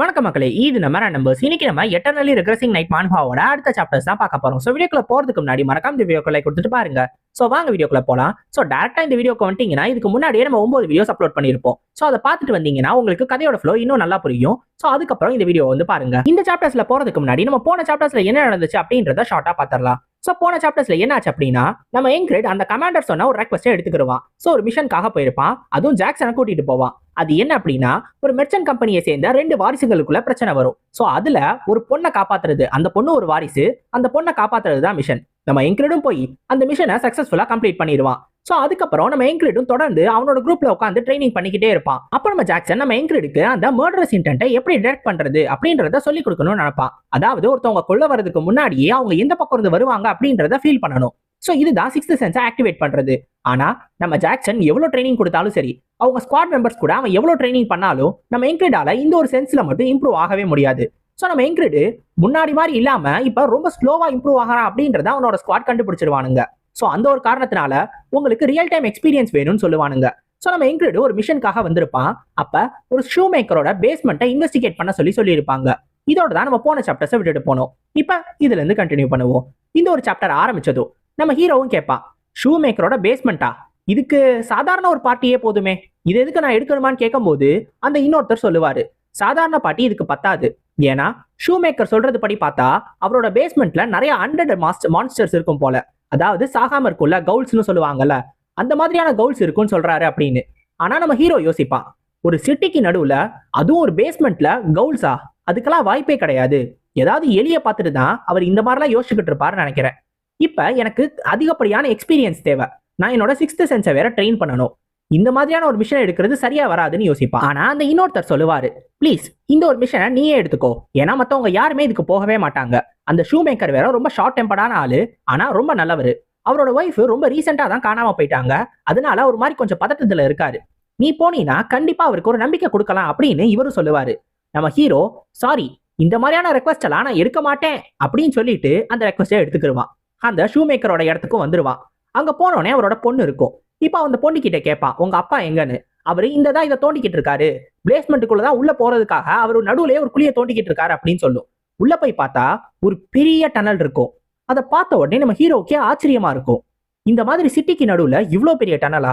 வணக்கம் மக்களே இது நம்ம நம்பர்ஸ் இன்னைக்கு நம்ம எட்டர்னலி ரெக்ரஸிங் நைட் மான்ஹாவோட அடுத்த சாப்டர்ஸ் தான் பார்க்க போறோம். ஸோ வீடியோக்குள்ள போறதுக்கு முன்னாடி மறக்காம இந்த வீடியோக்குள்ள கொடுத்துட்டு பாருங்க. ஸோ வாங்க வீடியோக்குள்ள போலாம். ஸோ டேரக்டா இந்த வீடியோக்கு வந்துட்டீங்கன்னா இதுக்கு முன்னாடியே நம்ம ஒன்பது வீடியோஸ் அப்லோட் பண்ணியிருப்போம். ஸோ அதை பார்த்துட்டு வந்தீங்கன்னா உங்களுக்கு கதையோட ஃப்ளோ இன்னும் நல்லா புரியும். ஸோ அதுக்கப்புறம் இந்த வீடியோ வந்து பாருங்க. இந்த சாப்டர்ஸ்ல போறதுக்கு முன்னாடி நம்ம போன சாப்டர்ஸ்ல என்ன நடந்துச்சு அப்படின்றத ஷார்ட்டா பார்த்துடலாம். ஸோ போன சாப்டர்ஸ்ல என்னாச்சு அப்படின்னா நம்ம எங்கிரிட் அந்த கமாண்டர் சொன்ன ஒரு ரெக்வஸ்ட்டை எடுத்துக்கிடுவான் ஸோ ஒரு மிஷனுக்காக போயிருப்பான். அதுவும் ஜாக்சனை கூட்டிட்டு போவான். அது என்ன அப்படின்னா ஒரு மெர்ச்சன்ட் கம்பெனியை சேர்ந்த ரெண்டு வாரிசுகளுக்குள்ள பிரச்சனை வரும். ஸோ அதுல ஒரு பொண்ணை காப்பாத்துறது. அந்த பொண்ணு ஒரு வாரிசு. அந்த பொண்ணை காப்பாத்துறது தான் மிஷன் நம்ம எங்கிரிடும் போய் அந்த மிஷனை சக்சஸ்ஃபுல்லா கம்ப்ளீட் பண்ணிடுவான். ஸோ அதுக்கப்புறம் நம்ம எங்கிரிடும் தொடர்ந்து அவனோட குரூப்ல உட்காந்து ட்ரைனிங் பண்ணிக்கிட்டே இருப்பான். அப்போ நம்ம ஜாக்சன் நம்ம எங்கிரிடுக்கு அந்த மர்டரஸ் இன்டென்ட்டை எப்படி டிரெக்ட் பண்றது அப்படின்றத சொல்லி கொடுக்கணும்னு நினைப்பான். அதாவது ஒருத்தவங்க கொள்ள வரதுக்கு முன்னாடியே அவங்க எந்த பக்கம் இருந்து வருவாங்க அப்படின்றத ஃபீல் பண்ணணும். ஸோ இதுதான் சிக்ஸ்த் சென்ஸை ஆக்டிவேட் பண்றது. ஆனா நம்ம ஜாக்சன் எவ்வளவு ட்ரைனிங் கொடுத்தாலும் சரி அவங்க ஸ்குவாட் மெம்பர்ஸ் கூட அவன் எவ்வளவு ட்ரைனிங் பண்ணாலும் நம்ம எங்கிரிடால இந்த ஒரு சென்ஸ்ல மட்டும் இம்ப்ரூவ் ஆகவே முடியாது. ஸோ நம்ம எங்கிரிடு முன்னாடி மாதிரி இல்லாம இப்ப ரொம்ப ஸ்லோவா இம்ப்ரூவ் ஆகிறான் அப்படின்றத அவனோட ஸ்குவாட் கண்டுபிடிச்சிருவானுங்க. ஸோ அந்த ஒரு காரணத்தினால உங்களுக்கு ரியல் டைம் எக்ஸ்பீரியன்ஸ் வேணும்னு சொல்லுவானுங்க. ஸோ நம்ம எங்கிரிடு ஒரு மிஷனுக்காக வந்திருப்பான். அப்ப ஒரு ஷூ மேக்கரோட பேஸ்மெண்ட்டை இன்வெஸ்டிகேட் பண்ண சொல்லி சொல்லியிருப்பாங்க. இதோட தான் நம்ம போன சாப்டர்ஸை விட்டுட்டு போனோம். இப்ப இதுல இருந்து கண்டினியூ பண்ணுவோம். இந்த ஒரு சாப்டர் ஆரம்பிச்சதும் நம்ம ஹீரோவும் கேட்பான். ஷூ மேக்கரோட பேஸ்மெண்ட்டா இதுக்கு சாதாரண ஒரு பார்ட்டியே போதுமே. இது எதுக்கு நான் எடுக்கணுமான்னு கேட்கும்போது அந்த இன்னொருத்தர் சொல்லுவாரு. சாதாரண பார்ட்டி இதுக்கு பத்தாது. ஏன்னா ஷூ மேக்கர் சொல்றது படி பார்த்தா அவரோட பேஸ்மெண்ட்ல நிறைய ஹண்ட்ரட் மாஸ்டர் மான்ஸ்டர்ஸ் இருக்கும் போல. அதாவது சாகாம இருக்கும்ல கவுல்ஸ்னு சொல்லுவாங்கல்ல அந்த மாதிரியான கவுல்ஸ் இருக்கும்னு சொல்றாரு அப்படின்னு. ஆனா நம்ம ஹீரோ யோசிப்பான் ஒரு சிட்டிக்கு நடுவுல அதுவும் ஒரு பேஸ்மெண்ட்ல கவுல்ஸா? அதுக்கெல்லாம் வாய்ப்பே கிடையாது. ஏதாவது எளிய பார்த்துட்டு தான் அவர் இந்த மாதிரிலாம் யோசிச்சுக்கிட்டு இருப்பாருன்னு நினைக்கிறேன். இப்ப எனக்கு அதிகப்படியான எக்ஸ்பீரியன்ஸ் தேவை. நான் என்னோட சிக்ஸ்த் சென்ஸை வேற ட்ரெயின் பண்ணணும். இந்த மாதிரியான ஒரு மிஷன் எடுக்கிறது சரியா வராதுன்னு யோசிப்பான். ஆனா அந்த இன்னொருத்தர் சொல்லுவாரு ப்ளீஸ் இந்த ஒரு மிஷனை நீயே எடுத்துக்கோ. ஏன்னா மத்தவங்க யாருமே இதுக்கு போகவே மாட்டாங்க. அந்த ஷூ மேக்கர் வேற ரொம்ப ஷார்ட் டெம்பர்டான ஆளு ஆனா ரொம்ப நல்லவர். அவரோட ஒய்ஃப் ரொம்ப ரீசெண்டா தான் காணாம போயிட்டாங்க. அதனால ஒரு மாதிரி கொஞ்சம் பதட்டத்துல இருக்காரு. நீ போனீன்னா கண்டிப்பா அவருக்கு ஒரு நம்பிக்கை கொடுக்கலாம் அப்படின்னு இவரும் சொல்லுவாரு. நம்ம ஹீரோ சாரி இந்த மாதிரியான ரெக்வஸ்ட் எல்லாம் நான் எடுக்க மாட்டேன் அப்படின்னு சொல்லிட்டு அந்த ரெக்வஸ்டை எடுத்துக்கிடுவான் அந்த ஷூ மேக்கரோட இடத்துக்கும் வந்துருவான். அங்க போனோடனே அவரோட பொண்ணு இருக்கும். இப்போ அந்த பொண்ணு கிட்ட கேட்பான் உங்க அப்பா எங்கன்னு? அவரு இந்த தான் இதை தோண்டிக்கிட்டு இருக்காரு. பிளேஸ்மெண்ட்டுக்குள்ள தான் உள்ள போறதுக்காக அவர் நடுவுலயே ஒரு குழியை தோண்டிக்கிட்டு இருக்காரு அப்படின்னு சொல்லும். உள்ள போய் பார்த்தா ஒரு பெரிய டனல் இருக்கும். அதை பார்த்த உடனே நம்ம ஹீரோக்கே ஆச்சரியமா இருக்கும். இந்த மாதிரி சிட்டிக்கு நடுவுல இவ்வளோ பெரிய டனலா?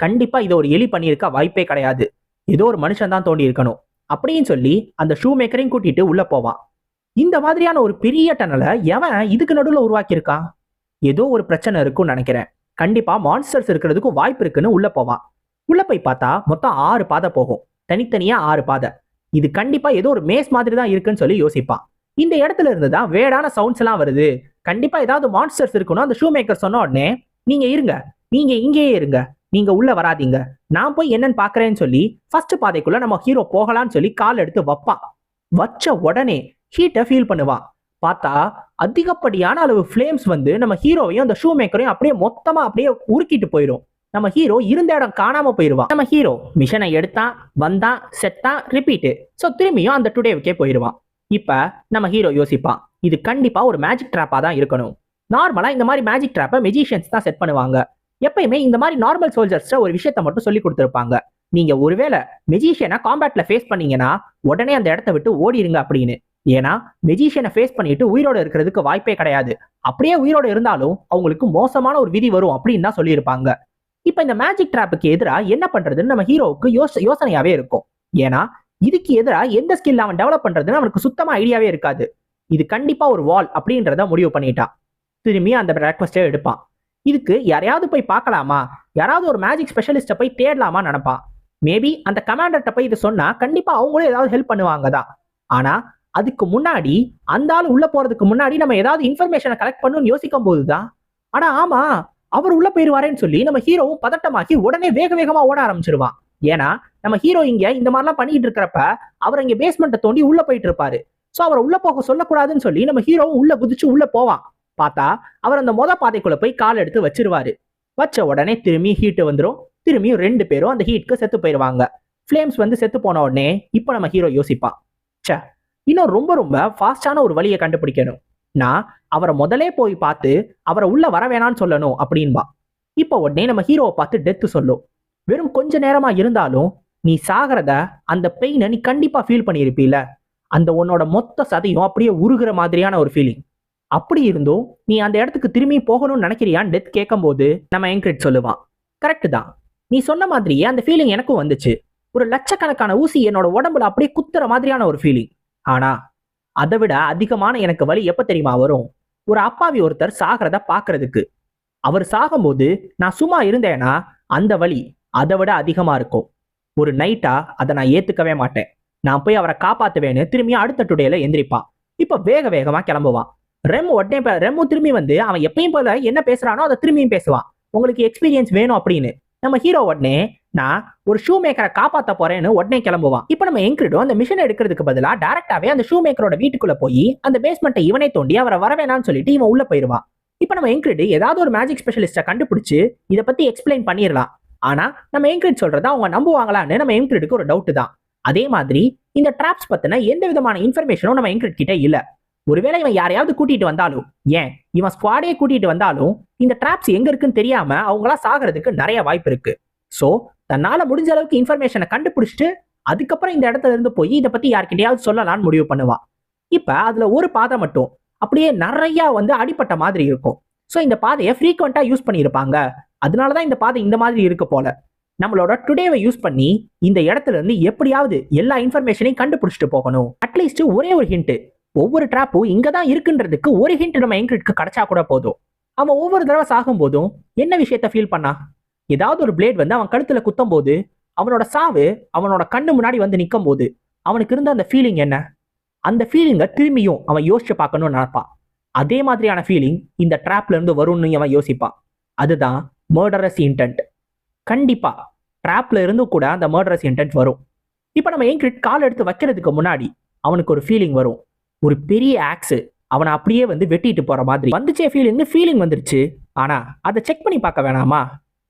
கண்டிப்பா இதை ஒரு எலி பண்ணியிருக்க வாய்ப்பே கிடையாது. ஏதோ ஒரு மனுஷன் தான் தோண்டி இருக்கணும் அப்படின்னு சொல்லி அந்த ஷூ மேக்கரையும் கூட்டிட்டு உள்ள போவான் இந்த மாதிரியான ஒரு பெரிய டனலை எவன் இதுக்கு நடுவில் உருவாக்கியிருக்கான்? ஏதோ ஒரு பிரச்சனை இருக்கும்னு நினைக்கிறேன். கண்டிப்பா மான்ஸ்டர்ஸ் இருக்கிறதுக்கும் வாய்ப்பு இருக்குன்னு உள்ள போவான் உள்ள போய் பார்த்தா மொத்தம் ஆறு பாதை போகும். தனித்தனியா ஆறு பாதை. இது கண்டிப்பா ஏதோ ஒரு மேஸ் மாதிரி தான் இருக்குன்னு சொல்லி யோசிப்பான் இந்த இடத்துல இருந்து தான் வேடான சவுண்ட்ஸ் எல்லாம் வருது. கண்டிப்பா ஏதாவது மான்ஸ்டர்ஸ் இருக்கணும் அந்த ஷூ மேக்கர் சொன்ன உடனே நீங்க இருங்க. நீங்க இங்கேயே இருங்க. நீங்க உள்ள வராதீங்க. நான் போய் என்னன்னு பாக்குறேன்னு சொல்லி ஃபர்ஸ்ட் பாதைக்குள்ள நம்ம ஹீரோ போகலான்னு சொல்லி கால் எடுத்து வப்பா. வச்ச உடனே ஹீட்டை ஃபீல் பண்ணுவான் பார்த்தா அதிகப்படியான அளவு ஃப்ளேம்ஸ் வந்து நம்ம ஹீரோவையும் அந்த ஷூ மேக்கரையும் அப்படியே மொத்தமா அப்படியே உருக்கிட்டு போயிடும் நம்ம ஹீரோ இருந்த இடம் காணாம போயிடுவான் நம்ம ஹீரோ மிஷனை எடுத்தான் வந்தான் செத்தான் ரிப்பீட்டு ஸோ திரும்பியும் அந்த டுடேவுக்கே போயிடுவான் இப்ப நம்ம ஹீரோ யோசிப்பான் இது கண்டிப்பா ஒரு மேஜிக் ட்ராப்பா தான் இருக்கணும். நார்மலா இந்த மாதிரி மேஜிக் ட்ராப்பை மெஜிஷியன்ஸ் தான் செட் பண்ணுவாங்க. எப்பயுமே இந்த மாதிரி நார்மல் சோல்ஜர்ஸ்ட ஒரு விஷயத்த மட்டும் சொல்லி கொடுத்துருப்பாங்க. நீங்க ஒருவேளை மெஜிஷியனை காம்பேட்ல ஃபேஸ் பண்ணீங்கன்னா உடனே அந்த இடத்த விட்டு ஓடிடுங்க அப்படின்னு. ஏன்னா மெஜிஷியனை ஃபேஸ் பண்ணிட்டு உயிரோட இருக்கிறதுக்கு வாய்ப்பே கிடையாது. அப்படியே உயிரோட இருந்தாலும் அவங்களுக்கு மோசமான ஒரு விதி வரும் அப்படின்னு தான் சொல்லியிருப்பாங்க. இப்ப இந்த மேஜிக் ட்ராப்புக்கு எதிராக என்ன பண்றதுன்னு நம்ம ஹீரோவுக்கு யோச யோசனையாவே இருக்கும். ஏன்னா இதுக்கு எதிராக எந்த ஸ்கில் அவன் டெவலப் பண்றதுன்னு அவனுக்கு சுத்தமா ஐடியாவே இருக்காது. இது கண்டிப்பா ஒரு வால் அப்படின்றத முடிவு பண்ணிட்டான். திரும்பி அந்த ரெக்வஸ்டே எடுப்பான். இதுக்கு யாரையாவது போய் பார்க்கலாமா? யாராவது ஒரு மேஜிக் ஸ்பெஷலிஸ்ட்டை போய் தேடலாமா நினைப்பான். மேபி அந்த கமாண்டர்கிட்ட போய் இது சொன்னா கண்டிப்பா அவங்களும் ஏதாவது ஹெல்ப் பண்ணுவாங்க தான். ஆனா அதுக்கு முன்னாடி அந்த ஆள் உள்ள போறதுக்கு முன்னாடி நம்ம ஏதாவது இன்ஃபர்மேஷனை கலெக்ட் பண்ணணும்னு யோசிக்கும் போதுதான் ஆனா ஆமா அவர் உள்ள போயிருவாரேன்னு சொல்லி நம்ம ஹீரோவும் பதட்டமாக்கி உடனே வேக வேகமா ஓட ஆரம்பிச்சிருவான். ஏன்னா நம்ம ஹீரோ இங்க இந்த மாதிரிலாம் பண்ணிட்டு இருக்கிறப்ப அவர் இங்க பேஸ்மெண்ட்டை தோண்டி உள்ள போயிட்டு இருப்பாரு. சோ அவரை உள்ள போக சொல்லக்கூடாதுன்னு சொல்லி நம்ம ஹீரோவும் உள்ள குதிச்சு உள்ள போவான். பார்த்தா அவர் அந்த மொத பாதைக்குள்ள போய் கால் எடுத்து வச்சிருவாரு. வச்ச உடனே திரும்பி ஹீட்டு வந்துடும் திரும்பியும் ரெண்டு பேரும் அந்த ஹீட்க்கு செத்து போயிருவாங்க. ஃப்ளேம்ஸ் வந்து செத்து போன உடனே இப்போ நம்ம ஹீரோ யோசிப்பான். ச்சே இன்னும் ரொம்ப ரொம்ப ஃபாஸ்டான ஒரு வழியை கண்டுபிடிக்கணும். நான் அவரை முதலே போய் பார்த்து அவரை உள்ள வர வேணான்னு சொல்லணும் அப்படின்பா. இப்போ உடனே நம்ம ஹீரோவை பார்த்து டெத்து சொல்லும். வெறும் கொஞ்ச நேரமா இருந்தாலும் நீ சாகிறத அந்த பெயினை நீ கண்டிப்பா ஃபீல் பண்ணியிருப்பீல அந்த உன்னோட மொத்த சதையும் அப்படியே உருகிற மாதிரியான ஒரு ஃபீலிங் அப்படி இருந்தும் நீ அந்த இடத்துக்கு திரும்பி போகணும்னு நினைக்கிறியான்னு டெத் கேட்கும்போது நம்ம என்கிரேட் சொல்லுவான். கரெக்டு தான். நீ சொன்ன மாதிரியே அந்த ஃபீலிங் எனக்கும் வந்துச்சு. ஒரு லட்சக்கணக்கான ஊசி என்னோட உடம்புல அப்படியே குத்துற மாதிரியான ஒரு ஃபீலிங் ஆனா அதை விட அதிகமான எனக்கு வழி எப்ப தெரியுமா வரும்? ஒரு அப்பாவி ஒருத்தர் சாகிறத பாக்குறதுக்கு அவர் சாகும்போது நான் சும்மா இருந்தேன்னா அந்த வழி அதை விட அதிகமா இருக்கும். ஒரு நைட்டா அதை நான் ஏத்துக்கவே மாட்டேன். நான் போய் அவரை காப்பாத்துவேன்னு திரும்பி அடுத்த டுடேல எந்திரிப்பான். இப்ப வேக வேகமா கிளம்புவான். ரெம் உடனே ரெம்மு திரும்பி வந்து அவன் எப்பயும் போல என்ன பேசுறானோ அதை திரும்பியும் பேசுவான். உங்களுக்கு எக்ஸ்பீரியன்ஸ் வேணும் அப்படின்னு. நம்ம ஹீரோ உடனே நான் ஒரு ஷூ மேக்கரை காப்பாத்த போறேன்னு உடனே கிளம்புவான். இப்போ நம்ம என்கிரிடும் அந்த மிஷின் எடுக்கிறதுக்கு பதிலா டேரக்டாவே அந்த ஷூ மேக்கரோட வீட்டுக்குள்ள போய் அந்த பேஸ்மெண்ட்டை இவனை தோண்டி அவரை வரவேணான்னு சொல்லிட்டு இவன் உள்ள போயிருவான். இப்போ நம்ம என்கிரிட் ஏதாவது ஒரு மேஜிக் ஸ்பெஷலிஸ்ட்டை கண்டுபிடிச்சு இதை பத்தி எக்ஸ்பிளைன் பண்ணிடலாம் ஆனா நம்ம என்கிரிட் சொல்றத அவங்க நம்புவாங்களான்னு நம்ம எங்கிரிடுக்கு ஒரு டவுட் தான். அதே மாதிரி இந்த ட்ராப்ஸ் பத்தின எந்த விதமான இன்ஃபர்மேஷனும் நம்ம என்கிரிட் கிட்ட இல்ல. ஒருவேளை இவன் யாரையாவது கூட்டிட்டு வந்தாலும் ஏன்? இவன் ஸ்குவாடே கூட்டிட்டு வந்தாலும் இந்த ட்ராப்ஸ் எங்க இருக்குன்னு தெரியாம அவங்களா சாகிறதுக்கு நிறைய வாய்ப்பு இருக்கு. சோ தன்னால முடிஞ்ச அளவுக்கு இன்ஃபர்மேஷனை கண்டுபிடிச்சிட்டு அதுக்கப்புறம் இந்த இடத்துல இருந்து போய் இதை பற்றி யார்கிட்டையாவது சொல்லலாம்னு முடிவு பண்ணுவான் இப்ப அதுல ஒரு பாதை மட்டும் அப்படியே நிறையா வந்து அடிப்பட்ட மாதிரி இருக்கும். ஸோ இந்த பாதையை ஃப்ரீக்வெண்ட்டாக யூஸ் பண்ணியிருப்பாங்க. அதனால தான் இந்த பாதை இந்த மாதிரி இருக்கு போல. நம்மளோட டுடேவை யூஸ் பண்ணி இந்த இடத்துல இருந்து எப்படியாவது எல்லா இன்ஃபர்மேஷனையும் கண்டுபிடிச்சிட்டு போகணும். அட்லீஸ்ட் ஒரே ஒரு ஹிண்ட் ஒவ்வொரு ட்ராப்பும் இங்கே தான் இருக்குன்றதுக்கு ஒரு ஹிண்ட் நம்ம எங்கிரிட்க்கு கிடைச்சா கூட போதும். அவன் ஒவ்வொரு தடவை சாகும் போதும் என்ன விஷயத்த ஃபீல் பண்ணா? ஏதாவது ஒரு பிளேட் வந்து அவன் கழுத்துல குத்தும் போது அவனோட சாவு அவனோட கண்ணு முன்னாடி வந்து நிற்கும் போது அவனுக்கு இருந்த அந்த ஃபீலிங் என்ன? அந்த ஃபீலிங்கை திரும்பியும் அவன் யோசிச்சு பார்க்கணும்னு நினைப்பான். அதே மாதிரியான ஃபீலிங் இந்த ட்ராப்ல இருந்து வரும்னு அவன் யோசிப்பான். அதுதான் மர்டரஸ் இன்டென்ட் கண்டிப்பா ட்ராப்ல இருந்து கூட அந்த மர்டரஸ் இன்டென்ட் வரும். இப்போ நம்ம என்கிரிட் கால் எடுத்து வைக்கிறதுக்கு முன்னாடி அவனுக்கு ஒரு ஃபீலிங் வரும். ஒரு பெரிய ஆக்ஸு அவனை அப்படியே வந்து வெட்டிட்டு போற மாதிரி. வந்துச்சே ஃபீலிங்னு ஃபீலிங் வந்துருச்சு. ஆனா அதை செக் பண்ணி பார்க்க வேணாமா?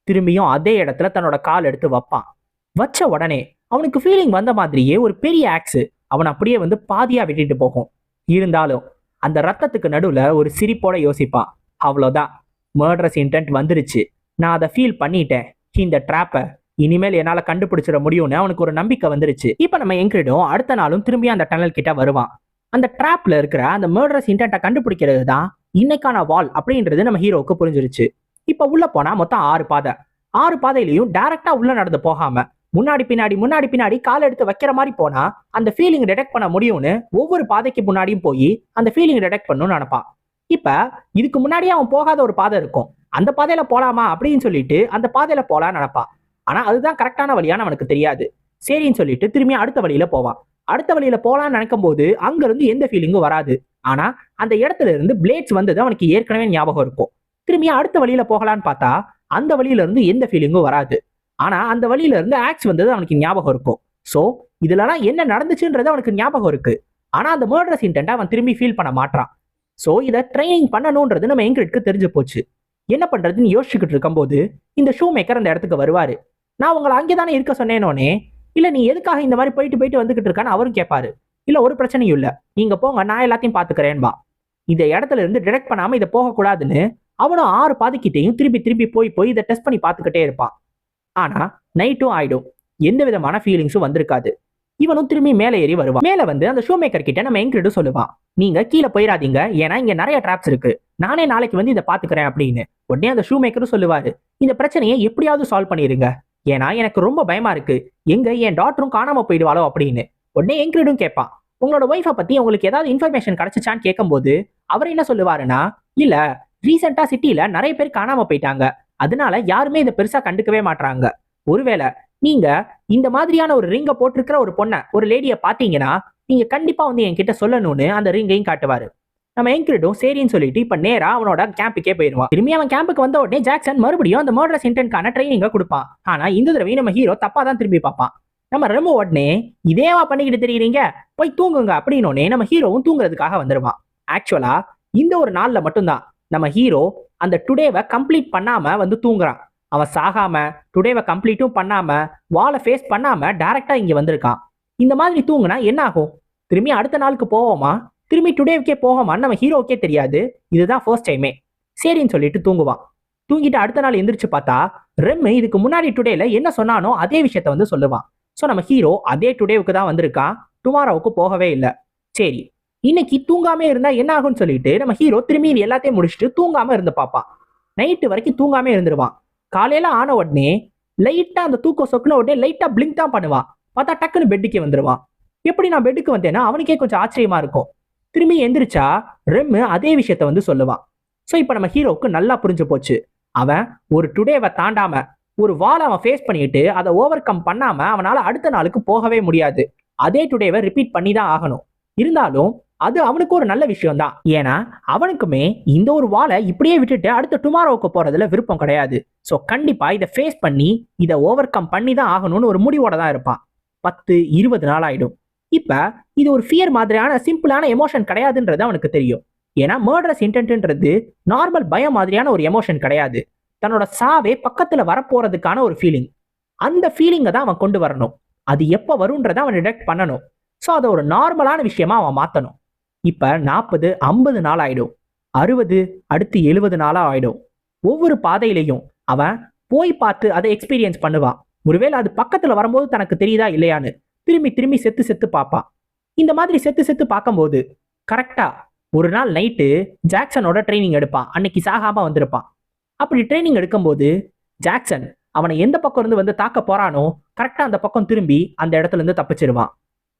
திரும்பியும் அதே இடத்துல தன்னோட கால் எடுத்து வைப்பான். வச்ச உடனே அவனுக்கு ஃபீலிங் வந்த மாதிரியே ஒரு பெரிய ஆக்ஸு அவன் அப்படியே வந்து பாதியா வெட்டிட்டு போகும். இருந்தாலும் அந்த ரத்தத்துக்கு நடுவில் ஒரு சிரிப்போட யோசிப்பான். அவ்வளோதான். மர்டரஸ் இன்டென்ட் வந்துருச்சு. நான் அதை ஃபீல் பண்ணிட்டேன். இந்த ட்ராப்பை இனிமேல் என்னால் கண்டுபிடிச்சிட முடியும்னு அவனுக்கு ஒரு நம்பிக்கை வந்துருச்சு. இப்போ நம்ம எங்கிடும் அடுத்த நாளும் திரும்பி அந்த டனல் கிட்ட வருவான். அந்த ட்ராப்ல இருக்கிற அந்த மர்டரஸ் இன்டென்ட்டை கண்டுபிடிக்கிறது தான் இன்னைக்கான வால் அப்படின்றது நம்ம ஹீரோவுக்கு புரிஞ்சிருச்சு. இப்ப உள்ள போனா மொத்தம் ஆறு பாதை. ஆறு பாதையிலையும் டைரக்டா உள்ள நடந்து போகாம முன்னாடி பின்னாடி முன்னாடி பின்னாடி கால் எடுத்து வைக்கிற மாதிரி போனா அந்த ஃபீலிங் டிடெக்ட் பண்ண முடியும்னு ஒவ்வொரு பாதைக்கு முன்னாடியும் போய் அந்த ஃபீலிங் டிடெக்ட் பண்ணணும்னு நினைப்பான். இப்ப இதுக்கு முன்னாடியே அவன் போகாத ஒரு பாதை இருக்கும். அந்த பாதையில போலாமா அப்படின்னு சொல்லிட்டு அந்த பாதையில போலான்னு நினைப்பான். ஆனா அதுதான் கரெக்டான வழியான்னு அவனுக்கு தெரியாது. சரின்னு சொல்லிட்டு திரும்பி அடுத்த வழியில போவான். அடுத்த வழியில போலான்னு நினைக்கும் போது அங்க இருந்து எந்த ஃபீலிங்கும் வராது. ஆனா அந்த இடத்துல இருந்து பிளேட்ஸ் வந்தது அவனுக்கு ஏற்கனவே ஞாபகம் இருக்கும். திரும்பி அடுத்த வழியில போகலான்னு பார்த்தா அந்த வழியில இருந்து எந்த ஃபீலிங்கும் வராது. ஆனா அந்த வழியில இருந்து ஆக்ஸ் வந்தது அவனுக்கு ஞாபகம் இருக்கும். சோ இதுலலாம் என்ன நடந்துச்சுன்றது அவனுக்கு ஞாபகம் இருக்கு. ஆனா அந்த மர்டரஸ் இன்டென்ட் அவன் திரும்பி ஃபீல் பண்ண மாட்டான் சோ இதை ட்ரைனிங் பண்ணணுன்றது நம்ம எங்கிரிட்க்கு தெரிஞ்சு போச்சு. என்ன பண்றதுன்னு யோசிச்சுக்கிட்டு இருக்கும்போது இந்த ஷூ மேக்கர் அந்த இடத்துக்கு வருவாரு. நான் உங்களை அங்கே தானே இருக்க சொன்னேனோனே இல்லை நீ எதுக்காக இந்த மாதிரி போயிட்டு போயிட்டு வந்துகிட்டு இருக்கான்னு அவரும் கேட்பாரு இல்லை ஒரு பிரச்சனையும் இல்லை. நீங்க போங்க நான் எல்லாத்தையும் பார்த்துக்கிறேன்பா இந்த இடத்துல இருந்து டிடெக்ட் பண்ணாமல் இதை போகக்கூடாதுன்னு அவனும் ஆறு பாதிக்கிட்டையும் திருப்பி திருப்பி போய் போய் இதை டெஸ்ட் பண்ணி பார்த்துக்கிட்டே இருப்பான். ஆனா நைட்டும் ஆயிடும். எந்த விதமான ஃபீலிங்ஸும் வந்திருக்காது. இவனும் திரும்பி மேலே ஏறி வருவான். மேலே வந்து அந்த ஷூ மேக்கர் கிட்ட நம்ம எங்கிட்ட சொல்லுவான். நீங்க கீழே போயிடாதீங்க ஏன்னா இங்க நிறைய ட்ராப்ஸ் இருக்கு. நானே நாளைக்கு வந்து இதை பாத்துக்கிறேன் அப்படின்னு. உடனே அந்த ஷூ மேக்கரும் சொல்லுவாரு இந்த பிரச்சனையை எப்படியாவது சால்வ் பண்ணிருங்க ஏன்னா எனக்கு ரொம்ப பயமா இருக்கு. எங்க என் டாக்டரும் காணாம போயிடுவாளோ அப்படின்னு. உடனே எங்கிரிடும் கேட்பான். உங்களோட ஒய்ஃபை பத்தி உங்களுக்கு ஏதாவது இன்ஃபர்மேஷன் கிடைச்சிச்சான்னு கேட்கும்போது அவர் என்ன சொல்லுவாருன்னா இல்ல ரீசெண்டா சிட்டில நிறைய பேர் காணாம போயிட்டாங்க. அதனால யாருமே இதை பெருசா கண்டுக்கவே மாட்றாங்க. ஒருவேளை நீங்க இந்த மாதிரியான ஒரு ரிங்க போட்டிருக்கிற ஒரு பொண்ணை ஒரு லேடிய பாத்தீங்கன்னா நீங்க கண்டிப்பா வந்து என்கிட்ட சொல்லணும்னு அந்த ரிங்கையும் காட்டுவாரு. நம்ம என்கிரிடும் சரின்னு சொல்லிட்டு இப்ப நேரா அவனோட கேம்புக்கே போயிருவான் திரும்பி அவன் கேம்புக்கு வந்த உடனே ஜாக்சன் மறுபடியும் அந்த மர்டரஸ் சென்டென்ட்கான ட்ரைனிங்க கொடுப்பான். ஆனா இந்த தடவை நம்ம ஹீரோ தப்பா தான் திரும்பி பார்ப்பான். நம்ம ரெமோ உடனே இதேவா பண்ணிக்கிட்டு தெரியுறீங்க? போய் தூங்குங்க அப்படின்னோடனே நம்ம ஹீரோவும் தூங்குறதுக்காக வந்துருவான். ஆக்சுவலா இந்த ஒரு நாள்ல மட்டும்தான். நம்ம ஹீரோ அந்த டுடேவை கம்ப்ளீட் பண்ணாமல் வந்து தூங்குறான். அவன் சாகாம டுடேவை கம்ப்ளீட்டும் பண்ணாமல் வாலை ஃபேஸ் பண்ணாமல் டேரெக்டாக இங்கே வந்திருக்கான். இந்த மாதிரி தூங்குனா என்ன ஆகும்? திரும்பி அடுத்த நாளுக்கு போவோமா? திரும்பி டுடேவுக்கே போவோமான்னு நம்ம ஹீரோவுக்கே தெரியாது. இதுதான் ஃபர்ஸ்ட் டைமே சரின்னு சொல்லிட்டு தூங்குவான். தூங்கிட்டு அடுத்த நாள் எந்திரிச்சு பார்த்தா ரெம் இதுக்கு முன்னாடி டுடேல என்ன சொன்னானோ அதே விஷயத்த வந்து சொல்லுவான். ஸோ நம்ம ஹீரோ அதே டுடேவுக்கு தான் வந்திருக்கான். டுமாரோவுக்கு போகவே இல்லை. சரி. இன்னைக்கு தூங்காம இருந்தா என்ன ஆகும்னு சொல்லிட்டு நம்ம ஹீரோ திரும்பி இது எல்லாத்தையும் முடிச்சுட்டு தூங்காம இருந்து பார்ப்பான் நைட்டு வரைக்கும் தூங்காம இருந்துருவான். காலையில ஆன உடனே லைட்டா அந்த தூக்கம் சொக்குன உடனே லைட்டா பிளிங்க் தான் பண்ணுவான். பார்த்தா டக்குன்னு பெட்டுக்கு வந்துருவான். எப்படி நான் பெட்டுக்கு வந்தேன்னா அவனுக்கே கொஞ்சம் ஆச்சரியமா இருக்கும். திரும்பி எந்திரிச்சா ரெம்மு அதே விஷயத்த வந்து சொல்லுவான். ஸோ இப்போ நம்ம ஹீரோவுக்கு நல்லா புரிஞ்சு போச்சு. அவன் ஒரு டுடேவை தாண்டாம ஒரு வால் அவன் ஃபேஸ் பண்ணிட்டு அதை ஓவர் கம் பண்ணாம அவனால அடுத்த நாளுக்கு போகவே முடியாது. அதே டுடேவை ரிப்பீட் பண்ணி தான் ஆகணும். இருந்தாலும் அது அவனுக்கு ஒரு நல்ல விஷயம் தான் ஏன்னா அவனுக்குமே இந்த ஒரு வாலை இப்படியே விட்டுட்டு அடுத்த டுமாரோவுக்கு போறதுல விருப்பம் கிடையாது. ஸோ கண்டிப்பா இதை ஃபேஸ் பண்ணி இதை ஓவர் கம் பண்ணி தான் ஆகணும்னு ஒரு முடிவோட தான் இருப்பான். பத்து இருபது நாள் ஆயிடும். இப்ப இது ஒரு ஃபியர் மாதிரியான சிம்பிளான எமோஷன் கிடையாதுன்றது அவனுக்கு தெரியும். ஏன்னா மர்டரஸ் இன்டென்ட்ன்றது நார்மல் பயம் மாதிரியான ஒரு எமோஷன் கிடையாது. தன்னோட சாவே பக்கத்துல வரப்போறதுக்கான ஒரு ஃபீலிங் அந்த ஃபீலிங்கை தான் அவன் கொண்டு வரணும். அது எப்போ வரும்ன்றதை அவன் டிடெக்ட் பண்ணணும். ஸோ அதை ஒரு நார்மலான விஷயமா அவன் மாற்றணும் இப்போ நாற்பது ஐம்பது நாள் ஆயிடும். அறுபது அடுத்து எழுபது நாளாக ஆயிடும். ஒவ்வொரு பாதையிலையும் அவன் போய் பார்த்து அதை எக்ஸ்பீரியன்ஸ் பண்ணுவான் ஒருவேளை அது பக்கத்தில் வரும்போது தனக்கு தெரியுதா இல்லையான்னு திரும்பி திரும்பி செத்து செத்து பார்ப்பான் இந்த மாதிரி செத்து செத்து பார்க்கும்போது கரெக்டாக ஒரு நாள் நைட்டு ஜாக்சனோட ட்ரைனிங் எடுப்பான் அன்னைக்கு சாகாமல் வந்திருப்பான் அப்படி ட்ரைனிங் எடுக்கும்போது ஜாக்சன் அவனை எந்த பக்கம் இருந்து வந்து தாக்க போறானோ கரெக்டா அந்த பக்கம் திரும்பி அந்த இடத்துல இருந்து தப்பிச்சிருவான்.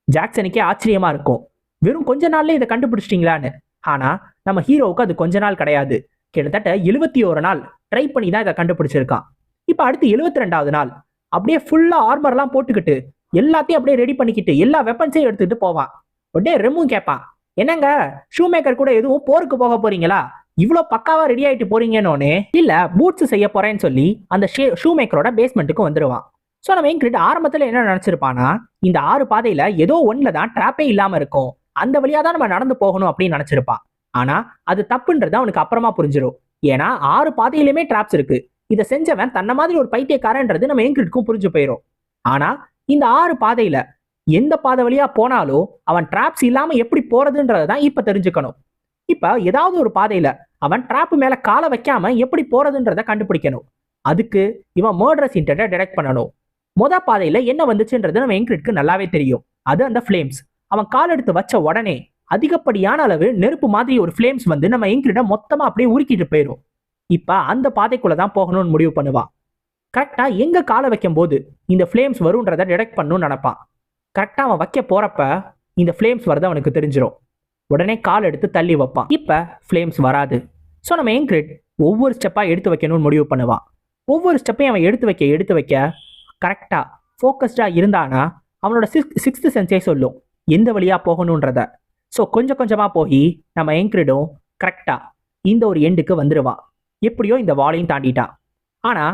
ஜாக்சனுக்கே ஆச்சரியமா இருக்கும். வெறும் கொஞ்ச நாள்ல இதை கண்டுபிடிச்சிட்டீங்களான்னு? ஆனா நம்ம ஹீரோவுக்கு அது கொஞ்ச நாள் கிடையாது. கிட்டத்தட்ட எழுபத்தி ஒரு நாள் ட்ரை பண்ணி தான் இதை கண்டுபிடிச்சிருக்கான். இப்போ அடுத்து எழுபத்தி ரெண்டாவது நாள். அப்படியே ஃபுல்லா ஆர்மர்லாம் போட்டுக்கிட்டு எல்லாத்தையும் அப்படியே ரெடி பண்ணிக்கிட்டு எல்லா வெப்பன்ஸையும் எடுத்துக்கிட்டு போவான். உடனே ரெமும் கேட்பான் என்னங்க ஷூ மேக்கர் கூட எதுவும் போருக்கு போக போறீங்களா? இவ்வளோ பக்காவா ரெடி ஆயிட்டு போறீங்கன்னொன்னே இல்ல பூட்ஸ் செய்ய போறேன்னு சொல்லி அந்த ஷூ மேக்கரோட பேஸ்மெண்ட்டுக்கு வந்துருவான். ஸோ நம்ம எங்கிட்ட ஆரம்பத்தில் என்ன நினச்சிருப்பானா இந்த ஆறு பாதையில ஏதோ ஒன்றில் தான் ட்ராப்பே இல்லாம இருக்கும். அந்த வழியா தான் நம்ம நடந்து போகணும் அப்படின்னு நினைச்சிருப்பான் ஆனா அது தப்புன்றது அவனுக்கு அப்புறமா புரிஞ்சிடும் ஏன்னா ஆறு பாதையிலுமே ட்ராப்ஸ் இருக்கு. இதை செஞ்சவன் தன்ன மாதிரி ஒரு பைத்தியக்காரன்றது நம்ம இன்கிரிட்க்கும் புரிஞ்சு போயிடும் ஆனா இந்த ஆறு பாதையில எந்த பாதை வழியா போனாலும் அவன் டிராப்ஸ் இல்லாம எப்படி போறதுன்றதான் இப்ப தெரிஞ்சுக்கணும். இப்ப ஏதாவது ஒரு பாதையில அவன் ட்ராப் மேல காலை வைக்காம எப்படி போறதுன்றதை கண்டுபிடிக்கணும். அதுக்கு இவன் மர்டரஸ் இன்டர்னை டிடெக்ட் பண்ணணும். மொத பாதையில என்ன வந்துச்சுன்றது நம்ம எங்கிரிட்க்கு நல்லாவே தெரியும். அது அந்த ஃப்ளேம்ஸ் அவன் கால் எடுத்து வச்ச உடனே அதிகப்படியான அளவு நெருப்பு மாதிரி ஒரு ஃப்ளேம்ஸ் வந்து நம்ம எங்கிரிட மொத்தமாக அப்படியே உருக்கிட்டு போயிடும் இப்போ அந்த பாதைக்குள்ளே தான் போகணும்னு முடிவு பண்ணுவான் கரெக்டாக எங்கே காலை வைக்கும் போது இந்த ஃப்ளேம்ஸ் வரும்ன்றதை டிடெக்ட் பண்ணணும்னு நினப்பான் கரெக்டாக அவன் வைக்க போகிறப்ப இந்த ஃப்ளேம்ஸ் வரது அவனுக்கு தெரிஞ்சிடும் உடனே கால் எடுத்து தள்ளி வைப்பான் இப்போ ஃப்ளேம்ஸ் வராது. ஸோ நம்ம எங்கிரிட் ஒவ்வொரு ஸ்டெப்பாக எடுத்து வைக்கணும்னு முடிவு பண்ணுவான் ஒவ்வொரு ஸ்டெப்பையும் அவன் எடுத்து வைக்க எடுத்து வைக்க கரெக்டாக ஃபோக்கஸ்டாக இருந்தானா அவனோட சிக்ஸ் சிக்ஸ்த்து சென்ஸே சொல்லும். எந்த வழியா போகணுன்றத ஸோ கொஞ்சம் கொஞ்சமா போய் நம்ம எங்கிரிடும் கரெக்டாக இந்த ஒரு எண்டுக்கு வந்துடுவான் எப்படியோ இந்த வாலையும் தாண்டிட்டான் ஆனா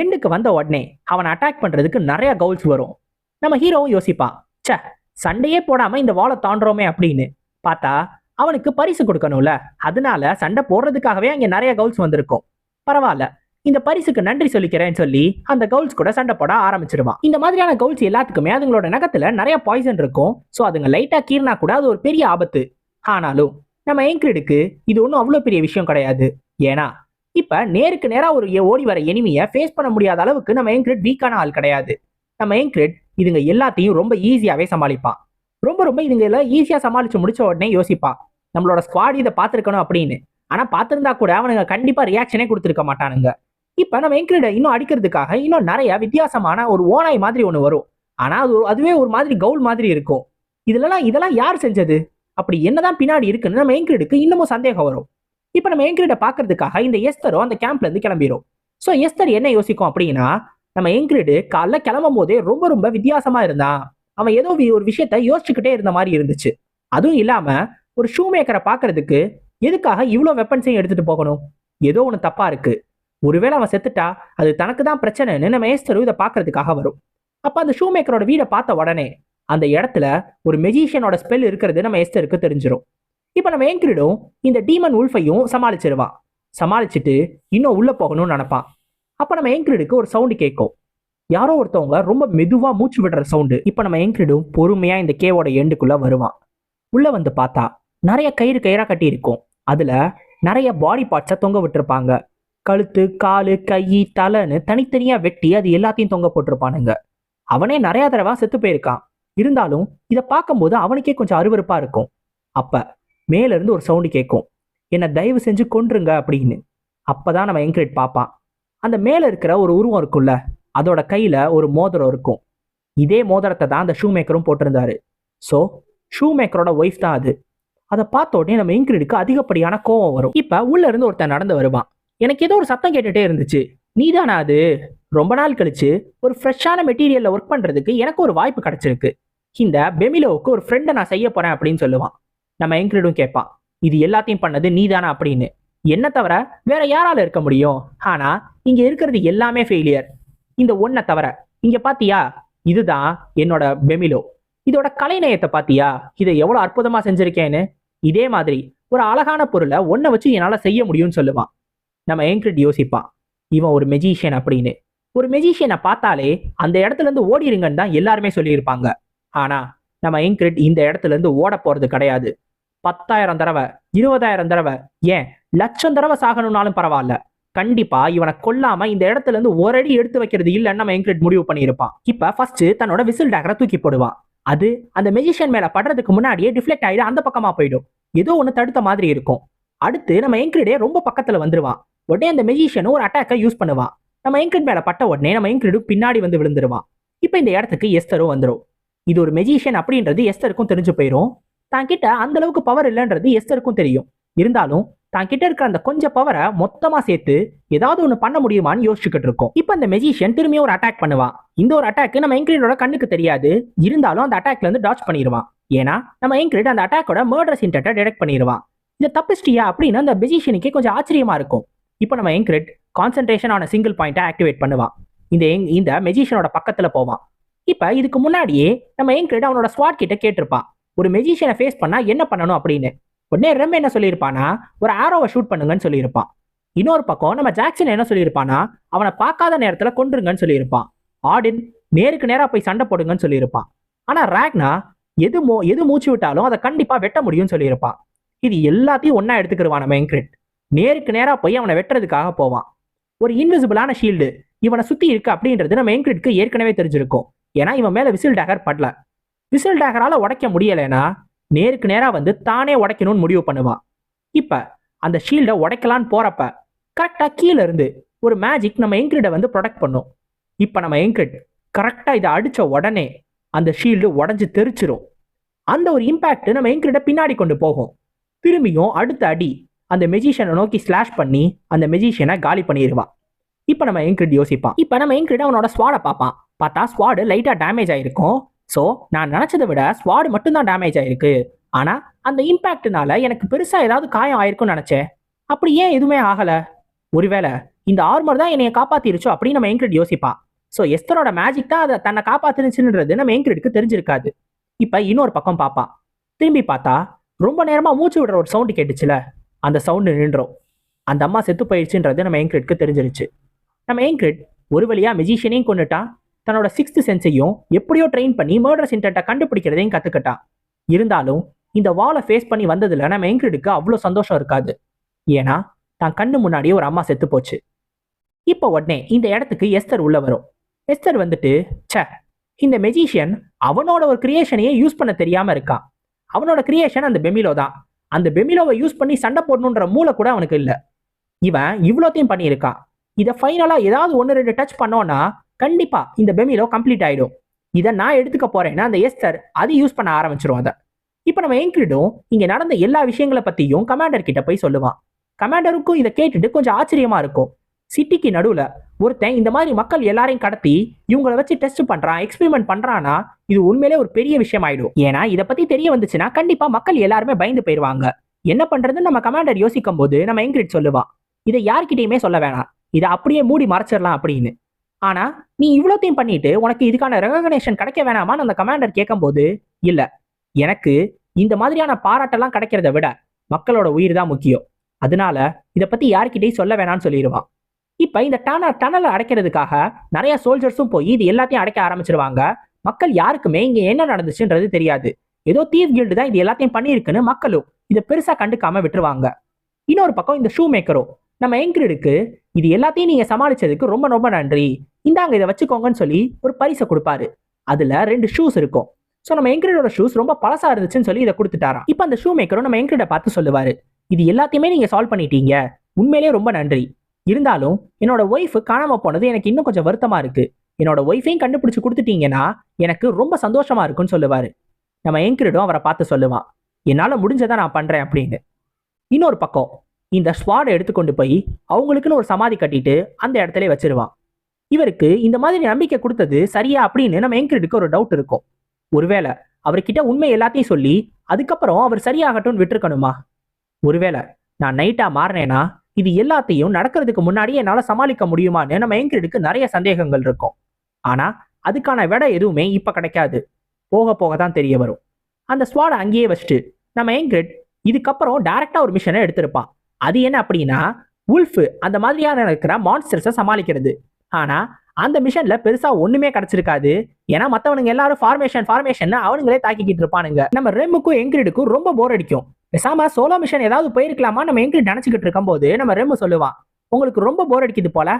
எண்டுக்கு வந்த உடனே அவனை அட்டாக் பண்ணுறதுக்கு நிறைய கவுல்ஸ் வரும். நம்ம ஹீரோவும் யோசிப்பான் ச்சே சண்டையே போடாம இந்த வாலை தாண்டுறோமே அப்படின்னு. பார்த்தா அவனுக்கு பரிசு கொடுக்கணும்ல. அதனால சண்டை போடுறதுக்காகவே அங்கே நிறைய கவுல்ஸ் வந்திருக்கும். பரவாயில்ல. இந்த பரிசுக்கு நன்றி சொல்லிக்கிறேன்னு சொல்லி அந்த கவுல்ஸ் கூட சண்டை போட ஆரம்பிச்சிருவான் இந்த மாதிரியான கவுல்ஸ் எல்லாத்துக்குமே அதுங்களோட நகத்துல நிறைய பாய்சன் இருக்கும். ஸோ அதுங்க லைட்டா கீறினா கூட அது ஒரு பெரிய ஆபத்து. ஆனாலும் நம்ம ஏங்கிரிடுக்கு இது ஒன்றும் அவ்வளோ பெரிய விஷயம் கிடையாது. ஏன்னா இப்ப நேருக்கு நேராக ஒரு ஓடி வர எனிமையை ஃபேஸ் பண்ண முடியாத அளவுக்கு நம்ம ஏங்கிரிட் வீக்கான ஆள் கிடையாது. நம்ம ஏங்கிரிட் இதுங்க எல்லாத்தையும் ரொம்ப ஈஸியாவே சமாளிப்பான் ரொம்ப ரொம்ப இதுங்க எல்லாம் ஈஸியா சமாளிச்சு முடிச்ச உடனே யோசிப்பான் நம்மளோட ஸ்குவாட் இதை பார்த்துருக்கணும் அப்படின்னு. ஆனா பார்த்திருந்தா கூட அவனுங்க கண்டிப்பா ரியாக்ஷனே கொடுத்துருக்க மாட்டானுங்க. இப்போ நம்ம எங்கிரிட இன்னும் அடிக்கிறதுக்காக இன்னும் நிறைய வித்தியாசமான ஒரு ஓனாய் மாதிரி ஒன்று வரும். ஆனால் அது ஒரு- அதுவே ஒரு மாதிரி கவுல் மாதிரி இருக்கும். இதுலலாம் இதெல்லாம் யார் செஞ்சது? அப்படி என்னதான் பின்னாடி இருக்குன்னு நம்ம எங்கிரிடுக்கு இன்னமும் சந்தேகம் வரும். இப்போ நம்ம எங்கிரிட பார்க்கறதுக்காக இந்த எஸ்தரும் அந்த கேம்ப்ல இருந்து கிளம்பிடும் ஸோ எஸ்தர் என்ன யோசிக்கும் அப்படின்னா நம்ம எங்கிரிடு காலைல கிளம்பும் போதே ரொம்ப ரொம்ப வித்தியாசமா இருந்தான் அவன் ஏதோ ஒரு விஷயத்த யோசிச்சுக்கிட்டே இருந்த மாதிரி இருந்துச்சு. அதுவும் இல்லாம ஒரு ஷூ மேக்கரை பாக்குறதுக்கு எதுக்காக இவ்வளோ வெப்பன்ஸையும் எடுத்துட்டு போகணும்? ஏதோ ஒன்று தப்பா இருக்கு. ஒருவேளை அவன் செத்துட்டா அது தனக்கு தான் பிரச்சனைன்னு நம்ம ஏஸ்தரும் இதை பார்க்கறதுக்காக வரும். அப்ப அந்த ஷூ மேக்கரோட வீடை பார்த்த உடனே அந்த இடத்துல ஒரு மெஜிஷியனோட ஸ்பெல் இருக்கிறது நம்ம எஸ்தருக்கு தெரிஞ்சிடும் இப்போ நம்ம ஏங்கிரிடும் இந்த டீமன் உல்ஃபையும் சமாளிச்சிருவான். சமாளிச்சுட்டு இன்னும் உள்ளே போகணும்னு நினப்பான். அப்போ நம்ம ஏங்கிரிடுக்கு ஒரு சவுண்டு கேட்கும். யாரோ ஒருத்தவங்க ரொம்ப மெதுவாக மூச்சு விடுற சவுண்டு இப்போ நம்ம ஏங்கிரிடும் பொறுமையாக இந்த கேவோட எண்டுக்குள்ளே வருவான். உள்ளே வந்து பார்த்தா நிறைய கயிறு கயிறாக கட்டி இருக்கும். நிறைய பாடி பார்ட்ஸை தொங்க விட்டுருப்பாங்க. கழுத்து காலு கை தலைன்னு தனித்தனியா வெட்டி அது எல்லாத்தையும் தொங்க போட்டிருப்பானுங்க. அவனே நிறைய தடவை செத்து போயிருக்கான். இருந்தாலும் இதை பார்க்கும்போது அவனுக்கே கொஞ்சம் அருவருப்பா இருக்கும். அப்ப மேல இருந்து ஒரு சவுண்டு கேட்கும். என்னை தயவு செஞ்சு கொன்றுங்க அப்படின்னு. அப்பதான் நம்ம என்கிரேட் பார்ப்பான். அந்த மேல இருக்கிற ஒரு உருவம் இருக்கும்ல அதோட கையில ஒரு மோதிரம் இருக்கும். இதே மோதிரத்தை தான் அந்த ஷூ மேக்கரும் போட்டிருந்தாரு. ஸோ ஷூ மேக்கரோட ஒய்ஃப் தான் அது. அதை பார்த்த உடனே நம்ம இன்க்ரீடுக்கு அதிகப்படியான கோவம் வரும். இப்ப உள்ள இருந்து ஒருத்தன் நடந்து வருவான். எனக்கு ஏதோ ஒரு சத்தம் கேட்டுட்டே இருந்துச்சு. நீதானா அது? ரொம்ப நாள் கழிச்சு ஒரு ஃப்ரெஷ்ஷான மெட்டீரியலில் ஒர்க் பண்றதுக்கு எனக்கு ஒரு வாய்ப்பு கிடைச்சிருக்கு. இந்த பெமிலோவுக்கு ஒரு ஃப்ரெண்டை நான் செய்ய போறேன் அப்படின்னு சொல்லுவான். நம்ம எங்கிரிடும் கேட்பான். இது எல்லாத்தையும் பண்ணது நீதானா? அப்படின்னு. என்ன தவிர வேற யாரால இருக்க முடியும்? ஆனா இங்க இருக்கிறது எல்லாமே ஃபெயிலியர் இந்த ஒன்றை தவிர இங்க பாத்தியா? இதுதான் என்னோட பெமிலோ இதோட கலைநயத்தை பாத்தியா? இதை எவ்வளவு அற்புதமா செஞ்சிருக்கேன்னு? இதே மாதிரி ஒரு அழகான பொருளை ஒன்றை வச்சு என்னால செய்ய முடியும்னு சொல்லுவான். நம்ம ஏங்கிரிட் யோசிப்பான். இவன் ஒரு மெஜிஷியன் அப்படின்னு. ஒரு மெஜிஷியனை பார்த்தாலே அந்த இடத்துல இருந்து ஓடிருங்கன்னு தான் எல்லாருமே சொல்லியிருப்பாங்க. ஆனா நம்ம ஏங்கிரிட் இந்த இடத்துல இருந்து ஓட போறது கிடையாது. பத்தாயிரம் தடவை இருபதாயிரம் தடவை ஏன்? லட்சம் தடவை சாகணும்னாலும் பரவாயில்ல. கண்டிப்பா இவனை கொல்லாம இந்த இடத்துல இருந்து ஒரு அடி எடுத்து வைக்கிறது இல்லைன்னு நம்ம என்கிரிட் முடிவு பண்ணியிருப்பான். இப்ப ஃபர்ஸ்ட் தன்னோட விசில் டேக்கரை தூக்கி போடுவான். அது அந்த மெஜிஷியன் மேல படுறதுக்கு முன்னாடியே டிஃப்ளெக்ட் ஆயிடு அந்த பக்கமா போயிடும். ஏதோ ஒன்று தடுத்த மாதிரி இருக்கும். அடுத்து நம்ம என்கிரிடே ரொம்ப பக்கத்துல வந்துருவான். உடனே அந்த மெஜிஷியனும் ஒரு அட்டாக்கை யூஸ் பண்ணுவான். நம்ம என்கிரிட் மேலே பட்ட உடனே நம்ம என்கிரிடு பின்னாடி வந்து விழுந்துருவான். இப்போ இந்த இடத்துக்கு எஸ்தரும் வந்துடும் இது ஒரு மெஜிஷியன் அப்படின்றது எஸ்தருக்கும் தெரிஞ்சு போயிடும் தான் கிட்ட அந்த அளவுக்கு பவர் இல்லைன்றது எஸ்தருக்கும் தெரியும். இருந்தாலும் தான் கிட்ட இருக்கிற அந்த கொஞ்சம் பவரை மொத்தமா சேர்த்து ஏதாவது ஒன்று பண்ண முடியுமான்னு யோசிச்சுக்கிட்டு இருக்கோம். இப்போ அந்த மெஜிஷியன் திரும்பியும் ஒரு அட்டாக் பண்ணுவான். இந்த ஒரு அட்டாக் நம்ம என்கிரிடோட கண்ணுக்கு தெரியாது. இருந்தாலும் அந்த அட்டாக்ல இருந்து டாச் பண்ணிடுவான் ஏன்னா நம்ம என்கிரிட் அந்த அட்டாக்கோட மர்டர் சின்டத்தை டிடெக்ட் பண்ணிடுவான் இதை தப்பிச்சிட்டியா அப்படின்னு அந்த மெஜிஷியனுக்கே கொஞ்சம் ஆச்சரியமா இருக்கும். இப்போ நம்ம என்கிரிட் கான்சன்ட்ரேஷன் ஆன சிங்கிள் பாயிண்ட்டை ஆக்டிவேட் பண்ணுவான் இந்த எங் இந்த மெஜிஷியனோட பக்கத்துல போவான் இப்போ இதுக்கு முன்னாடியே நம்ம என்கிரிட் அவனோட ஸ்வாட் கிட்ட கேட்டிருப்பான் ஒரு மெஜிஷியனை ஃபேஸ் பண்ணா என்ன பண்ணணும் அப்படின்னு. உடனே ரெம் என்ன சொல்லியிருப்பானா ஒரு ஆரோவை ஷூட் பண்ணுங்கன்னு சொல்லியிருப்பான் இன்னொரு பக்கம் நம்ம ஜாக்சன் என்ன சொல்லியிருப்பானா அவனை பார்க்காத நேரத்துல கொன்றுங்கன்னு சொல்லியிருப்பான் ஆடின் நேருக்கு நேரா போய் சண்டை போடுங்கன்னு சொல்லியிருப்பான் ஆனா ராக்னா எது மோ எது மூச்சு விட்டாலும் அதை கண்டிப்பா வெட்ட முடியும்னு சொல்லியிருப்பான் இது எல்லாத்தையும் ஒன்றா எடுத்துக்கிடுவான் நம்ம என்கிரிட் நேருக்கு நேராக போய் அவனை வெட்டுறதுக்காக போவான். ஒரு இன்விசிபிளான ஷீல்டு இவனை சுற்றி இருக்கு அப்படின்றது நம்ம என்கிரிட்க்கு ஏற்கனவே தெரிஞ்சிருக்கும். ஏன்னா இவன் மேலே விசில் டேகர் படல. விசில் டேகரால் உடைக்க முடியலைன்னா நேருக்கு நேராக வந்து தானே உடைக்கணும்னு முடிவு பண்ணுவான். இப்போ அந்த ஷீல்டை உடைக்கலான்னு போகிறப்ப கரெக்டாக கீழே இருந்து ஒரு மேஜிக் நம்ம என்கிரிட வந்து ப்ரொடெக்ட் பண்ணும். இப்போ நம்ம என்கிரிட் கரெக்டாக இதை அடித்த உடனே அந்த ஷீல்டு உடஞ்சி தெரிச்சிரும். அந்த ஒரு இம்பேக்ட் நம்ம என்கிரிட பின்னாடி கொண்டு போகும். திரும்பியும் அடுத்த அடி அந்த மெஜிஷியனை நோக்கி ஸ்லாஷ் பண்ணி அந்த மெஜிஷியனை காலி பண்ணிடுவான் இப்போ நம்ம என்கிரிட் யோசிப்பான். இப்போ நம்ம என்கிரிட் அவனோட ஸ்வாடை பார்ப்பான். பார்த்தா ஸ்வாடு லைட்டாக டேமேஜ் ஆகிருக்கும் ஸோ நான் நினச்சதை விட ஸ்வாடு மட்டும்தான் டேமேஜ் ஆகிருக்கு ஆனால் அந்த இம்பாக்ட்னால எனக்கு பெருசாக ஏதாவது காயம் ஆயிருக்கும்னு நினச்சேன். அப்படி ஏன் எதுவுமே ஆகலை? ஒருவேளை இந்த ஆர்மர் தான் என்னை காப்பாத்திருச்சோ அப்படின்னு நம்ம என்கிரிட் யோசிப்பான். ஸோ எஸ்தரோட மேஜிக் தான் அதை தன்னை காப்பாத்துனுச்சுன்றது நம்ம என்கிரிட்க்கு தெரிஞ்சிருக்காது. இப்போ இன்னொரு பக்கம் பார்ப்பான். திரும்பி பார்த்தா ரொம்ப நேரமாக மூச்சு விடுற ஒரு சவுண்டு கேட்டுச்சுல? அந்த சவுண்டு நின்றோம். அந்த அம்மா செத்து போயிடுச்சுன்றது நம்ம என்கிரிட்க்கு தெரிஞ்சிருச்சு. நம்ம என்கிரிட் ஒரு வழியாக மெஜிஷியனையும் கொண்டுட்டான் தன்னோட சிக்ஸ்த் சென்ஸையும் எப்படியோ ட்ரெயின் பண்ணி மர்டர் சின்டர்ட்டை கண்டுபிடிக்கிறதையும் கற்றுக்கிட்டான் இருந்தாலும் இந்த வாலை ஃபேஸ் பண்ணி வந்ததில் நம்ம என்கிரிடுக்கு அவ்வளோ சந்தோஷம் இருக்காது. ஏன்னா தான் கண்ணு முன்னாடியே ஒரு அம்மா செத்து போச்சு. இப்போ உடனே இந்த இடத்துக்கு எஸ்தர் உள்ள வரும். எஸ்தர் வந்துட்டு ச்சே இந்த மெஜிஷியன் அவனோட ஒரு கிரியேஷனையே யூஸ் பண்ண தெரியாமல் இருக்கான் அவனோட கிரியேஷன் அந்த பெமிலோ தான் அந்த பெமிலோவை யூஸ் பண்ணி சண்டை போடணுன்ற மூளை கூட அவனுக்கு இல்லை. இவன் இவ்வளோத்தையும் பண்ணியிருக்கான் இதை ஃபைனலாக ஏதாவது ஒன்று ரெண்டு டச் பண்ணோன்னா கண்டிப்பாக இந்த பெமிலோ கம்ப்ளீட் ஆயிடும். இதை நான் எடுத்துக்க போறேன்னா அந்த எஸ்தர் அது யூஸ் பண்ண ஆரம்பிச்சிரும் அதை. இப்போ நம்ம என்கிரிடும் இங்கே நடந்த எல்லா விஷயங்களை பற்றியும் கமாண்டர் கிட்ட போய் சொல்லுவான். கமாண்டருக்கும் இதை கேட்டுட்டு கொஞ்சம் ஆச்சரியமா இருக்கும். சிட்டிக்கு நடுவில் ஒருத்தன் இந்த மாதிரி மக்கள் எல்லாரையும் கடத்தி இவங்களை வச்சு டெஸ்ட் பண்றான் எக்ஸ்பெரிமெண்ட் பண்றான்னா இது உண்மையிலே ஒரு பெரிய விஷயம் ஆயிடும் ஏன்னா இதை பத்தி தெரிய வந்துச்சுன்னா கண்டிப்பா மக்கள் எல்லாருமே பயந்து போயிருவாங்க. என்ன பண்றதுன்னு நம்ம கமாண்டர் யோசிக்கும் போது நம்ம எங்கிரிட் சொல்லுவான் இதை யார்கிட்டயுமே சொல்ல வேணாம். இதை அப்படியே மூடி மறைச்சிடலாம் அப்படின்னு. ஆனா நீ இவ்வளோத்தையும் பண்ணிட்டு உனக்கு இதுக்கான ரெகக்னேஷன் கிடைக்க வேணாமான்னு அந்த கமாண்டர் கேட்கும்போது இல்ல எனக்கு இந்த மாதிரியான பாராட்டெல்லாம் கிடைக்கிறத விட மக்களோட உயிர் தான் முக்கியம். அதனால இதை பத்தி யார்கிட்டையும் சொல்ல வேணாம்னு சொல்லிடுவான். இப்ப இந்த டன டனலை அடைக்கிறதுக்காக நிறைய சோல்ஜர்ஸும் போய் இது எல்லாத்தையும் அடைக்க ஆரம்பிச்சிருவாங்க. மக்கள் யாருக்குமே இங்க என்ன நடந்துச்சுன்றது தெரியாது. ஏதோ தீவ் கில்டு தான் இது எல்லாத்தையும் பண்ணியிருக்குன்னு மக்களும் இதை பெருசா கண்டுக்காம விட்டுருவாங்க. இன்னொரு பக்கம் இந்த ஷூ மேக்கரும் நம்ம எங்கிரிடுக்கு இது எல்லாத்தையும் நீங்க சமாளிச்சதுக்கு ரொம்ப ரொம்ப நன்றி. இந்தாங்க இதை வச்சுக்கோங்கன்னு சொல்லி ஒரு பரிசை கொடுப்பாரு. அதுல ரெண்டு ஷூஸ் இருக்கும். ஸோ நம்ம எங்கிரிடோட ஷூஸ் ரொம்ப பழசா இருந்துச்சுன்னு சொல்லி இதை கொடுத்துட்டாராம். இப்போ அந்த ஷூ மேக்கரும் நம்ம எங்கிரிட பார்த்து சொல்லுவாரு. இது எல்லாத்தையுமே நீங்க சால்வ் பண்ணிட்டீங்க. உண்மையிலேயே ரொம்ப நன்றி. இருந்தாலும் என்னோட ஒய்ஃப் காணாமல் போனது எனக்கு இன்னும் கொஞ்சம் வருத்தமாக இருக்குது என்னோட ஒய்ஃபையும் கண்டுபிடிச்சு கொடுத்துட்டீங்கன்னா எனக்கு ரொம்ப சந்தோஷமாக இருக்குன்னு சொல்லுவார். நம்ம என்கிரிடும் அவரை பார்த்து சொல்லுவான் என்னால் முடிஞ்சதை நான் பண்ணுறேன் அப்படின்னு. இன்னொரு பக்கம் இந்த ஸ்வாடை எடுத்துக்கொண்டு போய் அவங்களுக்குன்னு ஒரு சமாதி கட்டிட்டு அந்த இடத்துல வச்சிருவான் இவருக்கு இந்த மாதிரி நம்பிக்கை கொடுத்தது சரியா அப்படின்னு நம்ம என்கிரிடுக்கு ஒரு டவுட் இருக்கும். ஒருவேளை அவர்கிட்ட உண்மை எல்லாத்தையும் சொல்லி அதுக்கப்புறம் அவர் சரியாகட்டும்னு விட்டுருக்கணுமா? ஒருவேளை நான் நைட்டாக மாறினேன்னா இது எல்லாத்தையும் நடக்கிறதுக்கு முன்னாடி என்னால் சமாளிக்க முடியுமான்னு நம்ம எங்கிரிடுக்கு நிறைய சந்தேகங்கள் இருக்கும். ஆனா அதுக்கான விடை எதுவுமே இப்ப கிடைக்காது. போக போக தான் தெரிய வரும். அந்த ஸ்வாடை அங்கேயே வச்சுட்டு நம்ம எங்கிரிட் இதுக்கப்புறம் டைரக்டா ஒரு மிஷனை எடுத்திருப்பான். அது என்ன அப்படின்னா உல்ஃப் அந்த மாதிரியான இருக்கிற மான்ஸ்டர்ஸை சமாளிக்கிறது. ஆனா அந்த மிஷன்ல பெருசா ஒண்ணுமே கிடைச்சிருக்காது. ஏன்னா மத்தவனுங்க எல்லாரும் ஃபார்மேஷன் ஃபார்மேஷன் அவனுங்களே தாக்கிக்கிட்டு இருப்பானுங்க. நம்ம ரெம்முக்கும் எங்கிரிடுக்கும் ரொம்ப போர் அடிக்கும். பேசாம சோலோ மிஷன் ஏதாவது போயிருக்கலாமா? நம்ம எங்கிட்ட நினச்சிக்கிட்டு இருக்கும்போது நம்ம ரெம்மு சொல்லுவான் உங்களுக்கு ரொம்ப போர் அடிக்குது போல.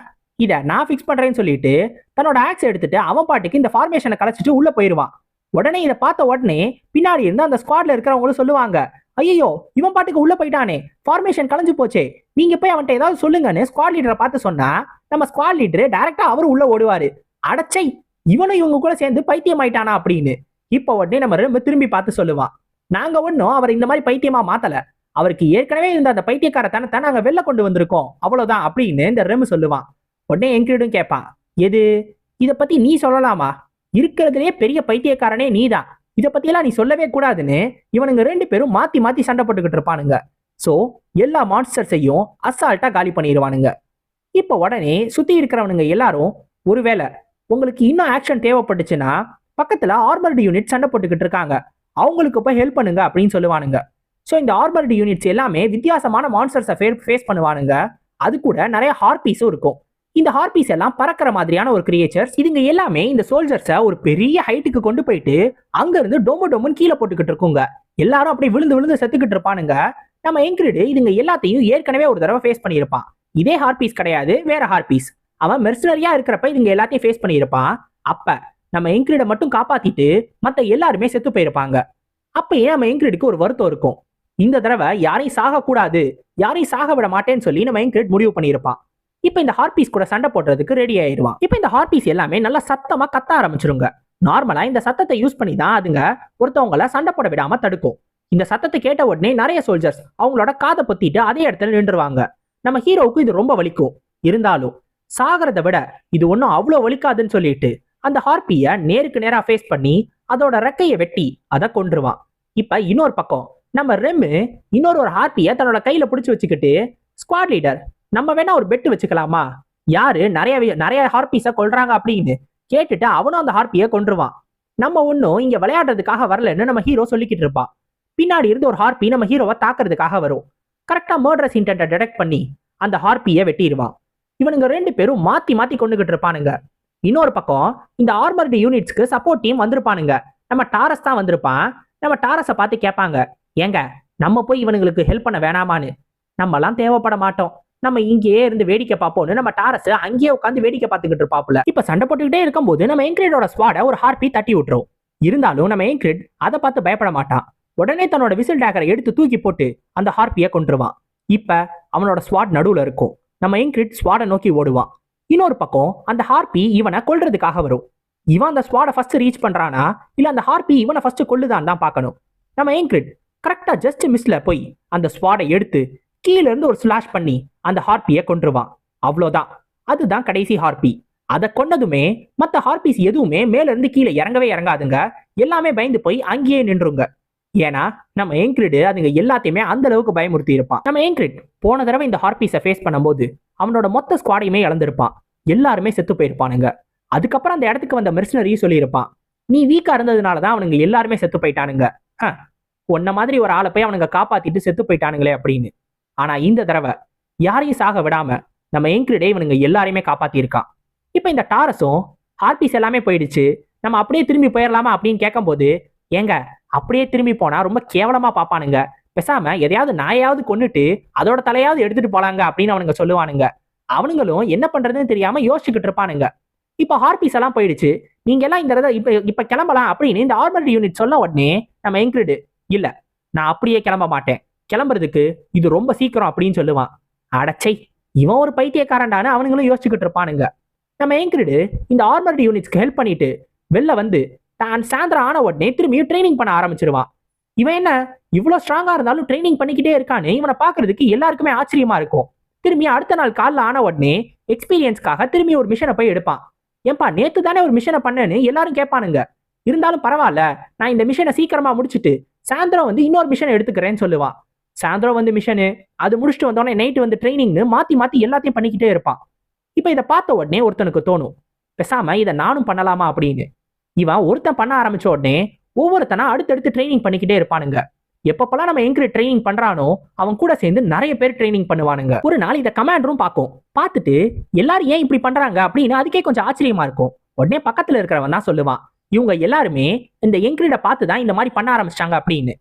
இதை நான் ஃபிக்ஸ் பண்ணுறேன்னு சொல்லிட்டு தன்னோட ஆக்ஸ் எடுத்துட்டு அவன் பாட்டுக்கு இந்த ஃபார்மேஷனை கலைச்சிட்டு உள்ளே போயிடுவான் உடனே இதை பார்த்த உடனே பின்னாடி இருந்து அந்த ஸ்குவாட்ல இருக்கிறவங்களும் சொல்லுவாங்க ஐயோ இவன் பாட்டுக்கு உள்ள போயிட்டானே. ஃபார்மேஷன் கலைஞ்சு போச்சே. நீங்க போய் அவன்கிட்ட ஏதாவது சொல்லுங்கன்னு ஸ்குவாட் லீடரை பார்த்து சொன்னா நம்ம ஸ்குவாட் லீடர் டைரக்டா அவரும் உள்ள ஓடுவாரு. அடச்சை இவனும் இவங்க கூட சேர்ந்து பைத்தியம் ஆயிட்டானா அப்படின்னு. இப்போ உடனே நம்ம ரெம்ப திரும்பி பார்த்து சொல்லுவான். நாங்க ஒன்றும் அவர் இந்த மாதிரி பைத்தியமா மாத்தல. அவருக்கு ஏற்கனவே இருந்த அந்த பைத்தியக்காரத்தனத்தை நாங்க வெளில கொண்டு வந்திருக்கோம். அவ்வளவுதான் அப்படின்னு இந்த ரெமு சொல்லுவான். உடனே என்கிரிடும் கேட்பான். எது? இத பத்தி நீ சொல்லலாமா? இருக்கிறதுலே பெரிய பைத்தியக்காரனே நீதான். இதை பத்தியெல்லாம் நீ சொல்லவே கூடாதுன்னு இவனுங்க ரெண்டு பேரும் மாத்தி மாத்தி சண்டை போட்டுக்கிட்டு இருப்பானுங்க. சோ எல்லா மான்ஸ்டர்ஸையும் அசால்ட்டா காலி பண்ணிடுவானுங்க இப்போ உடனே சுத்தி இருக்கிறவனுங்க எல்லாரும் ஒருவேளை உங்களுக்கு இன்னும் ஆக்ஷன் தேவைப்பட்டுச்சுன்னா பக்கத்துல ஆர்மர்டு யூனிட் சண்டை போட்டுக்கிட்டு இருக்காங்க. அவங்களுக்கு போய் ஹெல்ப் பண்ணுங்க அப்படின்னு சொல்லுவானுங்க. ஸோ இந்த ஆர்மர்டு யூனிட்ஸ் எல்லாமே வித்தியாசமான மான்ஸ்டர்ஸை ஃபேஸ் பண்ணுவானுங்க. அது கூட நிறைய ஹார்பீஸும் இருக்கும். இந்த ஹார்பீஸ் எல்லாம் பறக்கிற மாதிரியான ஒரு கிரியேச்சர்ஸ் இதுங்க எல்லாமே இந்த சோல்ஜர்ஸை ஒரு பெரிய ஹைட்டுக்கு கொண்டு போயிட்டு அங்கேருந்து டொமு டொமுன்னு கீழே போட்டுக்கிட்டு இருக்குங்க. எல்லாரும் அப்படியே விழுந்து விழுந்து செத்துக்கிட்டு இருப்பானுங்க. நம்ம எங்கிரிடு இதுங்க எல்லாத்தையும் ஏற்கனவே ஒரு தடவை ஃபேஸ் பண்ணியிருப்பான். இதே ஹார்பீஸ் கிடையாது வேற ஹார்பீஸ் அவன் மெர்சனரியா இருக்கிறப்ப இதுங்க எல்லாத்தையும் ஃபேஸ் பண்ணியிருப்பான். அப்ப நம்ம எங்கிரிட மட்டும் காப்பாத்திட்டு மத்த எல்லாருமே செத்து போயிருப்பாங்க. அப்பயே நம்ம எங்கிரிடுக்கு ஒரு வருத்தம் இருக்கும். இந்த தடவை யாரையும் சாக கூடாது யாரையும் சாக விட மாட்டேன்னு சொல்லி நம்ம எங்கிரிட் முடிவு பண்ணியிருப்பான். இப்போ இந்த ஹார்பீஸ் கூட சண்டை போடுறதுக்கு ரெடி ஆயிடுவான் இப்போ இந்த ஹார்பீஸ் எல்லாமே நல்லா சத்தமா கத்த ஆரம்பிச்சிருங்க. நார்மலா இந்த சத்தத்தை யூஸ் பண்ணி தான் அதுங்க ஒருத்தவங்கள சண்டை போட விடாம தடுக்கும். இந்த சத்தத்தை கேட்ட உடனே நிறைய சோல்ஜர்ஸ் அவங்களோட காதை பொத்திட்டு அதே இடத்துல நின்றுவாங்க நம்ம ஹீரோவுக்கு இது ரொம்ப வலிக்கும். இருந்தாலும் சாகிறத விட இது ஒன்றும் அவ்வளோ வலிக்காதுன்னு சொல்லிட்டு அந்த ஹார்பியை நேருக்கு நேராக ஃபேஸ் பண்ணி அதோட ரெக்கையை வெட்டி அதை கொன்றுவான். இப்போ இன்னொரு பக்கம் நம்ம ரெம்மு இன்னொரு ஒரு ஹார்பியை தன்னோட கையில் பிடிச்சி வச்சுக்கிட்டு ஸ்குவாட் லீடர் நம்ம வேணா ஒரு பெட்டு வச்சுக்கலாமா? யாரு நிறைய நிறைய ஹார்பீஸ கொள்றாங்க அப்படின்னு கேட்டுட்டு அவனும் அந்த ஹார்பியை கொன்றுவான். நம்ம ஒன்றும் இங்கே விளையாடுறதுக்காக வரலன்னு நம்ம ஹீரோ சொல்லிக்கிட்டு இருப்பான். பின்னாடி இருந்து ஒரு ஹார்பி நம்ம ஹீரோவை தாக்குறதுக்காக வரும். கரெக்டாக மர்டரஸ் இன்டென்ட்டை டிடெக்ட் பண்ணி அந்த ஹார்பியை வெட்டிடுவான் இவனுங்க ரெண்டு பேரும் மாற்றி மாற்றி கொண்டுகிட்டு இருப்பானுங்க. இன்னொரு பக்கம் இந்த ஆர்மர்டு யூனிட்ஸ்க்கு சப்போர்ட் டீம் வந்திருப்பானுங்க. நம்ம டாரஸ் தான் வந்திருப்பான். நம்ம டாரஸை பார்த்து கேட்பாங்க ஏங்க நம்ம போய் இவனுங்களுக்கு ஹெல்ப் பண்ண வேணாமான்னு? நம்மலாம் தேவைப்பட மாட்டோம். நம்ம இங்கேயே இருந்து வேடிக்கை பார்ப்போம்னு நம்ம டாரஸ் அங்கேயே உட்காந்து வேடிக்கை பார்த்துக்கிட்டு இருப்பாப்புல. இப்ப சண்டை போட்டுக்கிட்டே இருக்கும்போது நம்ம என்கிரேடோட ஸ்வாடை ஒரு ஹார்பி தட்டி விட்டுரும். இருந்தாலும் நம்ம என்கிரேட் அதை பார்த்து பயப்பட மாட்டான். உடனே தன்னோட விசில் டேக்கரை எடுத்து தூக்கி போட்டு அந்த ஹார்பியை கொண்டுருவான் இப்ப அவனோட ஸ்வாட் நடுவில் இருக்கும். நம்ம என்கிரிட் ஸ்வாடை நோக்கி ஓடுவான். இன்னொரு பக்கம் அந்த ஹார்பி இவனை கொல்றதுக்காக வரும். இவன் அந்த ஸ்வாடை ஃபர்ஸ்ட் ரீச் பண்றானா? இல்ல அந்த ஹார்பி இவனை ஃபர்ஸ்ட் கொல்லுதான் தான் பார்க்கணும். நம்ம ஏங்கிரிட் கரெக்டா ஜஸ்ட் மிஸ்ல போய் அந்த ஸ்வாடை எடுத்து கீழ இருந்து ஒரு ஸ்லாஷ் பண்ணி அந்த ஹார்பியை கொன்றுவான். அவ்வளோதான். அதுதான் கடைசி ஹார்பி அதை கொன்னதுமே மத்த ஹார்பிஸ் எதுவுமே மேல இருந்து கீழே இறங்கவே இறங்காதுங்க. எல்லாமே பயந்து போய் அங்கேயே நின்றுங்க. ஏன்னா நம்ம என்கிரிடு அதுங்க எல்லாத்தையுமே அந்த அளவுக்கு பயமுறுத்தி இருப்பான் நம்ம என்கிரிட் போன தடவை இந்த ஹார்பீஸை ஃபேஸ் பண்ணும்போது அவனோட மொத்த ஸ்குவாடையுமே இழந்திருப்பான். எல்லாருமே செத்து போயிருப்பானுங்க. அதுக்கப்புறம் அந்த இடத்துக்கு வந்த மெர்சனரியும் சொல்லியிருப்பான். நீ வீக்கா இருந்ததுனால தான் அவனுங்க எல்லாருமே செத்து போயிட்டானுங்க. உன்ன மாதிரி ஒரு ஆளை போய் அவனுங்க காப்பாத்திட்டு செத்து போயிட்டானுங்களே அப்படின்னு. ஆனா இந்த தடவை யாரையும் சாக விடாம நம்ம என்கிரிடே இவனுங்க எல்லாரையுமே காப்பாத்திருக்கான் இப்போ இந்த டாரஸும் ஹார்பீஸ் எல்லாமே போயிடுச்சு. நம்ம அப்படியே திரும்பி போயிடலாமா அப்படின்னு கேட்கும்போது ஏங்க அப்படியே திரும்பி போனா ரொம்ப கேவலமா பாப்பானுங்க. பேசாம எதையாவது நாயாவது கொண்டுட்டு அதோட தலையாவது எடுத்துட்டு போலாங்க அப்படின்னு அவனுங்க சொல்லுவானுங்க. அவனுங்களும் என்ன பண்றதுன்னு தெரியாம யோசிச்சுக்கிட்டு இருப்பானுங்க. இப்போ ஹார்பீஸ் எல்லாம் போயிடுச்சு. நீங்க எல்லாம் இந்த தடவை இப்ப இப்ப கிளம்பலாம் அப்படின்னு இந்த ஆர்மரி யூனிட் சொன்ன உடனே நம்ம எங்கிரிடு இல்ல நான் அப்படியே கிளம்ப மாட்டேன். கிளம்புறதுக்கு இது ரொம்ப சீக்கிரம் அப்படின்னு சொல்லுவான். அடச்சை இவன் ஒரு பைத்தியக்காரன்டான்னு அவனுங்களும் யோசிச்சுக்கிட்டு இருப்பானுங்க. நம்ம எங்கிரிடு இந்த ஆர்மர்டு யூனிட்ஸ்க்கு ஹெல்ப் பண்ணிட்டு வெளில வந்து தான் சாயந்தரம் ஆன உடனே திரும்பியும் ட்ரைனிங் பண்ண ஆரம்பிச்சிருவான் இவன் என்ன? இவ்வளோ ஸ்ட்ராங்காக இருந்தாலும் ட்ரைனிங் பண்ணிக்கிட்டே இருக்கான்னு இவனை பார்க்கறதுக்கு எல்லாருக்குமே ஆச்சரியமா இருக்கும். திரும்பி அடுத்த நாள் காலைல ஆன உடனே எக்ஸ்பீரியன்ஸ்க்காக திரும்பி ஒரு மிஷனை போய் எடுப்பான். ஏன்பா நேற்று தானே ஒரு மிஷனை பண்ணேன்னு எல்லாரும் கேட்பானுங்க. இருந்தாலும் பரவாயில்ல நான் இந்த மிஷனை சீக்கிரமா முடிச்சுட்டு சாயந்தரம் வந்து இன்னொரு மிஷனை எடுத்துக்கிறேன்னு சொல்லுவான் சாயந்தரம் வந்து மிஷனு அது முடிச்சுட்டு வந்தோடனே நைட்டு வந்து ட்ரைனிங்னு மாற்றி மாற்றி எல்லாத்தையும் பண்ணிக்கிட்டே இருப்பான். இப்போ இதை பார்த்த உடனே ஒருத்தனுக்கு தோணும் பேசாம இதை நானும் பண்ணலாமா? அப்படின்னு. இவன் ஒருத்தன் பண்ண ஆரம்பிச்ச உடனே ஒவ்வொருத்தனா அடுத்தடுத்து ட்ரைனிங் பண்ணிக்கிட்டே இருப்பானுங்க. எப்பப்பெல்லாம் நம்ம எங்கிரி ட்ரைனிங் பண்றானோ அவன் கூட சேர்ந்து நிறைய பேர் ட்ரைனிங் பண்ணுவானுங்க. ஒரு நாள் இதை கமாண்டரும் பார்க்கும். பார்த்துட்டு எல்லாரும் ஏன் இப்படி பண்றாங்க அப்படின்னு அதுக்கே கொஞ்சம் ஆச்சரியமா இருக்கும். உடனே பக்கத்துல இருக்கிறவன் தான் சொல்லுவான். இவங்க எல்லாருமே இந்த எங்கிரிட பார்த்து தான் இந்த மாதிரி பண்ண ஆரம்பிச்சிட்டாங்க அப்படின்னு.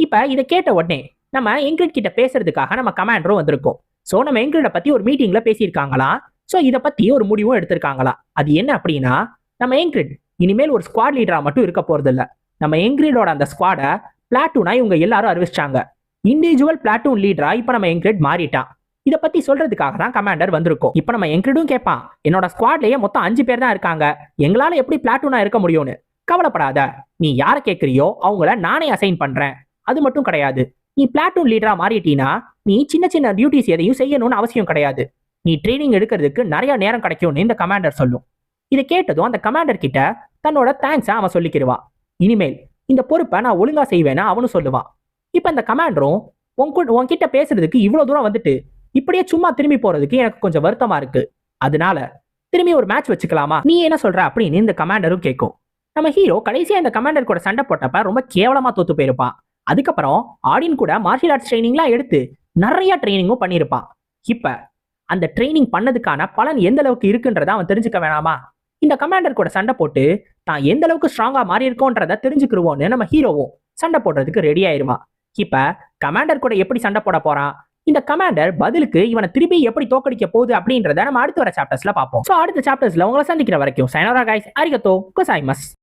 இப்ப இதை கேட்ட உடனே நம்ம எங்கிரிட் கிட்ட பேசுறதுக்காக நம்ம கமாண்டரும் வந்திருக்கோம். ஸோ நம்ம எங்கிரிட பத்தி ஒரு மீட்டிங்ல பேசியிருக்காங்களாம் ஸோ இதை பத்தி ஒரு முடிவும் எடுத்திருக்காங்களா? அது என்ன அப்படின்னா நம்ம எங்கிரிட் இனிமேல் ஒரு ஸ்குவாட் லீடரா மட்டும் இருக்க போறதில்ல. நம்ம எங்கிரிடோட அந்த ஸ்குவாடை பிளாட்டூனா இவங்க எல்லாரும் அறிவிச்சிட்டாங்க. இண்டிவிஜுவல் பிளாட்டூன் லீடரா இப்ப நம்ம எங்கிரிட் மாறிட்டான். இதை பத்தி சொல்றதுக்காக தான் கமாண்டர் வந்திருக்கும். இப்ப நம்ம எங்கிரிடும் கேட்பான் என்னோட ஸ்குவாட்லயே மொத்தம் அஞ்சு பேர் தான் இருக்காங்க. எங்களால எப்படி பிளாட்டூனா இருக்க முடியும்னு கவலைப்படாத. நீ யாரை கேட்கறியோ அவங்கள நானே அசைன் பண்றேன். அது மட்டும் கிடையாது. நீ பிளாட்டூன் லீடரா மாறிட்டீனா நீ சின்ன சின்ன டியூட்டிஸ் எதையும் செய்யணும்னு அவசியம் கிடையாது. நீ ட்ரைனிங் எடுக்கிறதுக்கு நிறைய நேரம் கிடைக்கும்னு இந்த கமாண்டர் சொல்லும். இதை கேட்டதும் அந்த கமாண்டர் கிட்ட தன்னோட தேங்க்ஸை அவன் சொல்லிக்கிடுவான் இனிமேல் இந்த பொறுப்பை நான் ஒழுங்கா செய்வேனா அவனும் சொல்லுவான் இப்ப இந்த கமாண்டரும் உன் உன்கிட்ட பேசுறதுக்கு இவ்வளோ தூரம் வந்துட்டு இப்படியே சும்மா திரும்பி போறதுக்கு எனக்கு கொஞ்சம் வருத்தமா இருக்கு. அதனால திரும்பி ஒரு மேட்ச் வச்சுக்கலாமா? நீ என்ன சொல்ற அப்படின்னு இந்த கமாண்டரும் கேட்கும் நம்ம ஹீரோ கடைசியா இந்த கமாண்டர் கூட சண்டை போட்டப்ப ரொம்ப கேவலமா தோத்து போயிருப்பான் அதுக்கப்புறம் ஆடின் கூட மார்ஷியல் ஆர்ட்ஸ் ட்ரைனிங்லாம் எடுத்து நிறைய ட்ரைனிங்கும் பண்ணியிருப்பான் இப்ப அந்த ட்ரைனிங் பண்ணதுக்கான பலன் எந்த அளவுக்கு இருக்குன்றத அவன் தெரிஞ்சுக்க வேணாமா? இந்த கமாண்டர் கூட சண்டை போட்டு தான் எந்த அளவுக்கு ஸ்ட்ராங்கா மாறி இருக்கோன்றத தெரிஞ்சுக்கிருவோன்னு நம்ம ஹீரோவும் சண்டை போடுறதுக்கு ரெடி ஆயிருவான் இப்ப கமாண்டர் கூட எப்படி சண்டை போட போறான்? இந்த கமாண்டர் பதிலுக்கு இவனை திருப்பி எப்படி தோக்கடிக்க போகுது அப்படின்றத நம்ம அடுத்து வர சாப்டர்ஸ்ல பார்ப்போம். சோ அடுத்த சாப்டர்ஸ்ல உங்களை சந்திக்கிற வரைக்கும் சைனோரா கைஸ் அரிகத்தோ குசாய்மஸ்